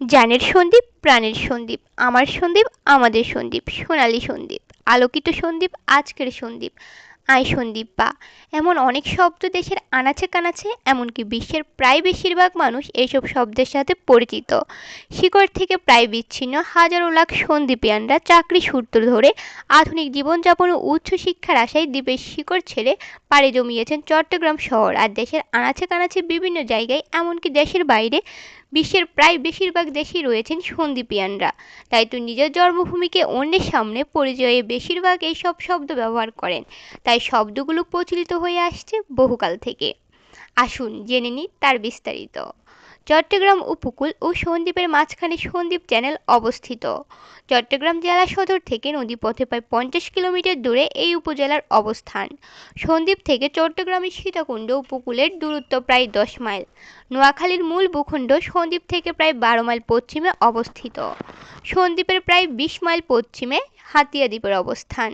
জানের সন্দীপ, প্রাণের সন্দীপ, আমার সন্দীপ, আমাদের সন্দীপ, সোনালী সন্দীপ, আলোকিত সন্দীপ, আজকের সন্দীপ আয় সন্দীপ বা। এমন অনেক শব্দ দেশের আনাচে কানাচে, এমনকি বিশ্বের প্রায় বেশিরভাগ মানুষ এইসব শব্দের সাথে পরিচিত। শিকড় থেকে প্রায় বিচ্ছিন্ন হাজারো লাখ সন্দীপিয়ানরা চাকরি সূত্র ধরে আধুনিক জীবনযাপন ও উচ্চ শিক্ষার আশায় দ্বীপের শিকড় ছেড়ে পাড়ি জমিয়েছেন চট্টগ্রাম শহর। আর দেশের আনাচে কানাচে বিভিন্ন জায়গায়, এমনকি দেশের বাইরে বিশ্বের প্রায় বেশিরভাগ দেশেই রয়েছেন সন্দীপিয়ানরা। তাই তো নিজের জন্মভূমিকে অন্যের সামনে পরিচয়ে বেশিরভাগ এই সব শব্দ ব্যবহার করেন। তাই শব্দগুলো প্রচলিত হয়ে আসছে বহুকাল থেকে। আসুন জেনে নিই তার বিস্তারিত। চট্টগ্রাম উপকূল ও সন্দ্বীপের মাঝখানে সন্দ্বীপ চ্যানেল অবস্থিত। চট্টগ্রাম জেলা সদর থেকে নদীপথে প্রায় পঞ্চাশ কিলোমিটার দূরে এই উপজেলার অবস্থান। সন্দ্বীপ থেকে চট্টগ্রামের সীতাকুণ্ড উপকূলের দূরত্ব প্রায় দশ মাইল। নোয়াখালীর মূল ভূখণ্ড সন্দ্বীপ থেকে প্রায় বারো মাইল পশ্চিমে অবস্থিত। সন্দ্বীপের প্রায় বিশ মাইল পশ্চিমে হাতিয়া দ্বীপের অবস্থান।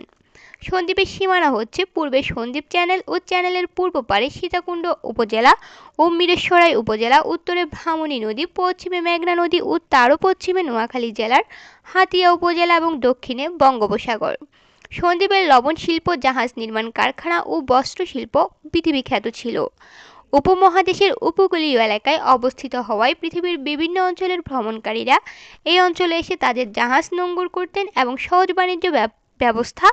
সন্দ্বীপের সীমানা হচ্ছে পূর্বে সন্দ্বীপ চ্যানেল ও চ্যানেলের পূর্ব পারে সীতাকুণ্ড উপজেলা ও মিরেশ্বরাই উপজেলা, উত্তরে ভামনী নদী, পশ্চিমে মেঘনা নদী ও তারও পশ্চিমে নোয়াখালী জেলার হাতিয়া উপজেলা এবং দক্ষিণে বঙ্গোপসাগর। সন্দ্বীপের লবণ শিল্প, জাহাজ নির্মাণ কারখানা ও বস্ত্র শিল্প পৃথিবী খ্যাত ছিল। উপমহাদেশের উপকূলীয় এলাকায় অবস্থিত হওয়ায় পৃথিবীর বিভিন্ন অঞ্চলের ভ্রমণকারীরা এই অঞ্চলে এসে তাদের জাহাজ নোঙ্গর করতেন এবং সহজ বাণিজ্য ব্যবস্থা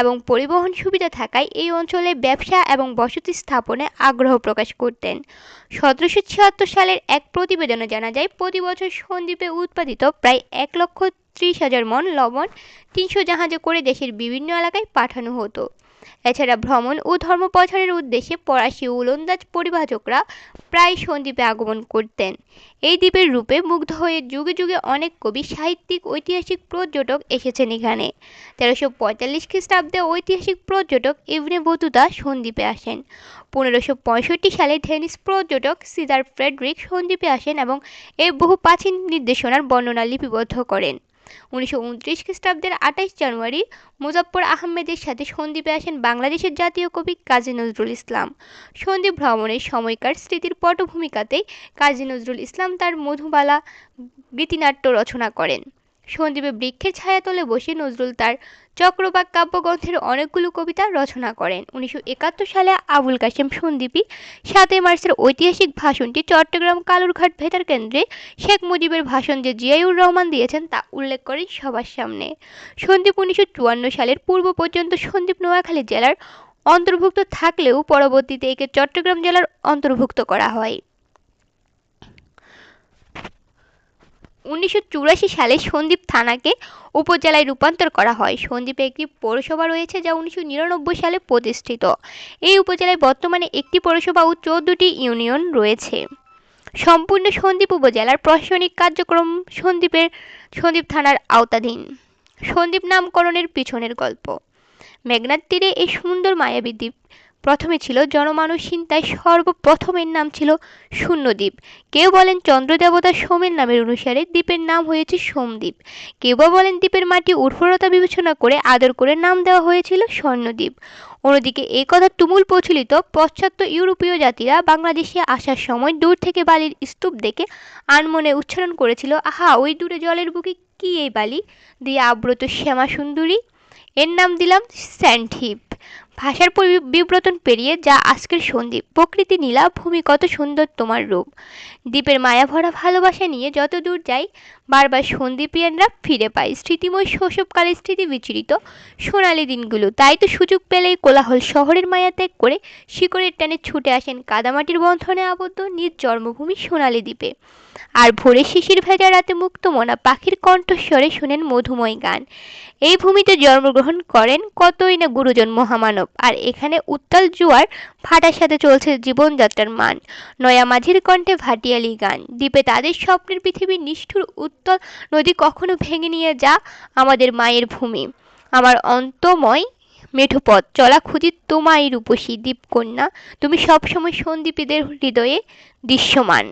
এবং পরিবহন সুবিধা থাকায় এই অঞ্চলে ব্যবসা এবং বসতি স্থাপনে আগ্রহ প্রকাশ করতেন। সতেরোশো ছিয়াত্তর সালের এক প্রতিবেদনে জানা যায়, প্রতি বছর সন্দ্বীপে উৎপাদিত প্রায় এক লক্ষ ত্রিশ হাজার মন লবণ, তিনশো জাহাজে করে দেশের বিভিন্ন এলাকায় পাঠানো হতো। এছাড়া ভ্রমণ ও ধর্ম প্রচারের উদ্দেশ্যে ফরাসি ওলন্দাজ পরিবাচকরা প্রায় সন্দ্বীপে আগমন করতেন। এই দ্বীপের রূপে মুগ্ধ হয়ে যুগে যুগে অনেক কবি, সাহিত্যিক, ঐতিহাসিক পর্যটক এসেছেন এখানে। তেরোশো পঁয়তাল্লিশ খ্রিস্টাব্দে ঐতিহাসিক পর্যটক ইবনে বতুতা সন্দ্বীপে আসেন। পনেরোশো পঁয়ষট্টি সালে ধেনিস পর্যটক সিদার ফ্রেডরিক সন্দ্বীপে আসেন এবং এই বহু প্রাচীন নির্দেশনার বর্ণনা লিপিবদ্ধ করেন। উনিশশো উনত্রিশ খ্রিস্টাব্দের আঠাইশ জানুয়ারি মুজফ্ফর আহমেদের সাথে সন্দ্বীপে আসেন বাংলাদেশের জাতীয় কবি কাজী নজরুল ইসলাম। সন্দ্বীপ ভ্রমণের সময়কার স্মৃতির পটভূমিকাতেই কাজী নজরুল ইসলাম তার মধুবালা, গীতিনাট্য রচনা করেন। সন্দ্বীপে বৃক্ষের ছায়াতলে বসে নজরুল তার চক্রবাক কাব্যগ্রন্থের অনেকগুলো কবিতা রচনা করেন। উনিশশো একাত্তর সালে আবুল কাশেম সন্দীপী সাতই মার্চের ঐতিহাসিক ভাষণটি চট্টগ্রাম কালুরঘাট ভেতার কেন্দ্রে শেখ মুজিবের ভাষণ যে জিয়াউর রহমান দিয়েছেন তা উল্লেখ করেন সবার সামনে। সন্দীপ উনিশশো চুয়ান্ন সালের পূর্ব পর্যন্ত সন্দীপ নোয়াখালী জেলার অন্তর্ভুক্ত থাকলেও পরবর্তীতে একে চট্টগ্রাম জেলার অন্তর্ভুক্ত করা হয়। উনিশশো চুরাশি সালে সন্দ্বীপ থানাকে উপজেলায় রূপান্তর করা হয়। সন্দ্বীপে একটি পৌরসভা রয়েছে যা উনিশশো নিরানব্বই সালে প্রতিষ্ঠিত। এই উপজেলায় বর্তমানে একটি পৌরসভা ও চোদ্দটি ইউনিয়ন রয়েছে। সম্পূর্ণ সন্দ্বীপ উপজেলার প্রশাসনিক কার্যক্রম সন্দ্বীপের, সন্দ্বীপ থানার আওতাধীন। সন্দ্বীপ নামকরণের পিছনের গল্প। মেঘনার তীরে এই সুন্দর মায়াবী দ্বীপ প্রথমে ছিল জনমানসহীন তাই সর্বপ্রথমের নাম ছিল শূন্যদ্বীপ। কেউ বলেন চন্দ্রদেবতা সোমের নামের অনুসারে দ্বীপের নাম হয়েছে সোমদ্বীপ। কেউ বা বলেন দ্বীপের মাটি উর্বরতা বিবেচনা করে আদর করে নাম দেওয়া হয়েছিল স্বর্ণদ্বীপ। অন্যদিকে এই কথা তুমুল প্রচলিত পশ্চাত্য ইউরোপীয় জাতিরা বাংলাদেশে আসার সময় দূর থেকে বালির স্তূপ দেখে আনমনে উচ্চারণ করেছিল, আহা, ওই দূরে জলের বুকে কি এই বালি? দিয়ে আব্রত শ্যামা সুন্দরী এর নাম দিলাম স্যান্ডহিপ। ভাষার বিব্রতন পেরিয়ে যা আজকের সন্দীপ প্রকৃতি নীলা, ভূমি কত সুন্দর তোমার রূপ। দ্বীপের মায়া ভরা ভালোবাসা নিয়ে যত দূর যাই, বারবার সন্দীপিয়ানরা ফিরে পায়। স্মৃতিময় শৈশবকালের স্মৃতি বিচরিত সোনালি দিনগুলো। তাই তো সুযোগ পেলেই কোলাহল শহরের মায়া ত্যাগ করে শিকড়ের টানে ছুটে আসেন কাদামাটির বন্ধনে আবদ্ধ নিজ জন্মভূমি সোনালি দ্বীপে। আর ভোরে শিশির ভেজা রাতে মুক্ত মনা পাখির কণ্ঠস্বরে শোনেন মধুময় গান। এই ভূমিতে জন্মগ্রহণ করেন কতই না গুরুজন মহামানব। আর এখানে উত্তাল জুয়ার ফাটার সাথে চলছে জীবনযাত্রার মান। নয়া মাঝির কণ্ঠে ভাটিয়ালি গান। দ্বীপে তাদের স্বপ্নের পৃথিবীর নিষ্ঠুর উত্তল নদী কখনো ভেঙে নিয়ে যা আমাদের মায়ের ভূমি। আমার অন্তময় মেঠোপথ চলা খুঁজি তোমায় রূপসী দ্বীপকন্যা তুমি সবসময় সন্দীপীদের হৃদয়ে দৃশ্যমান।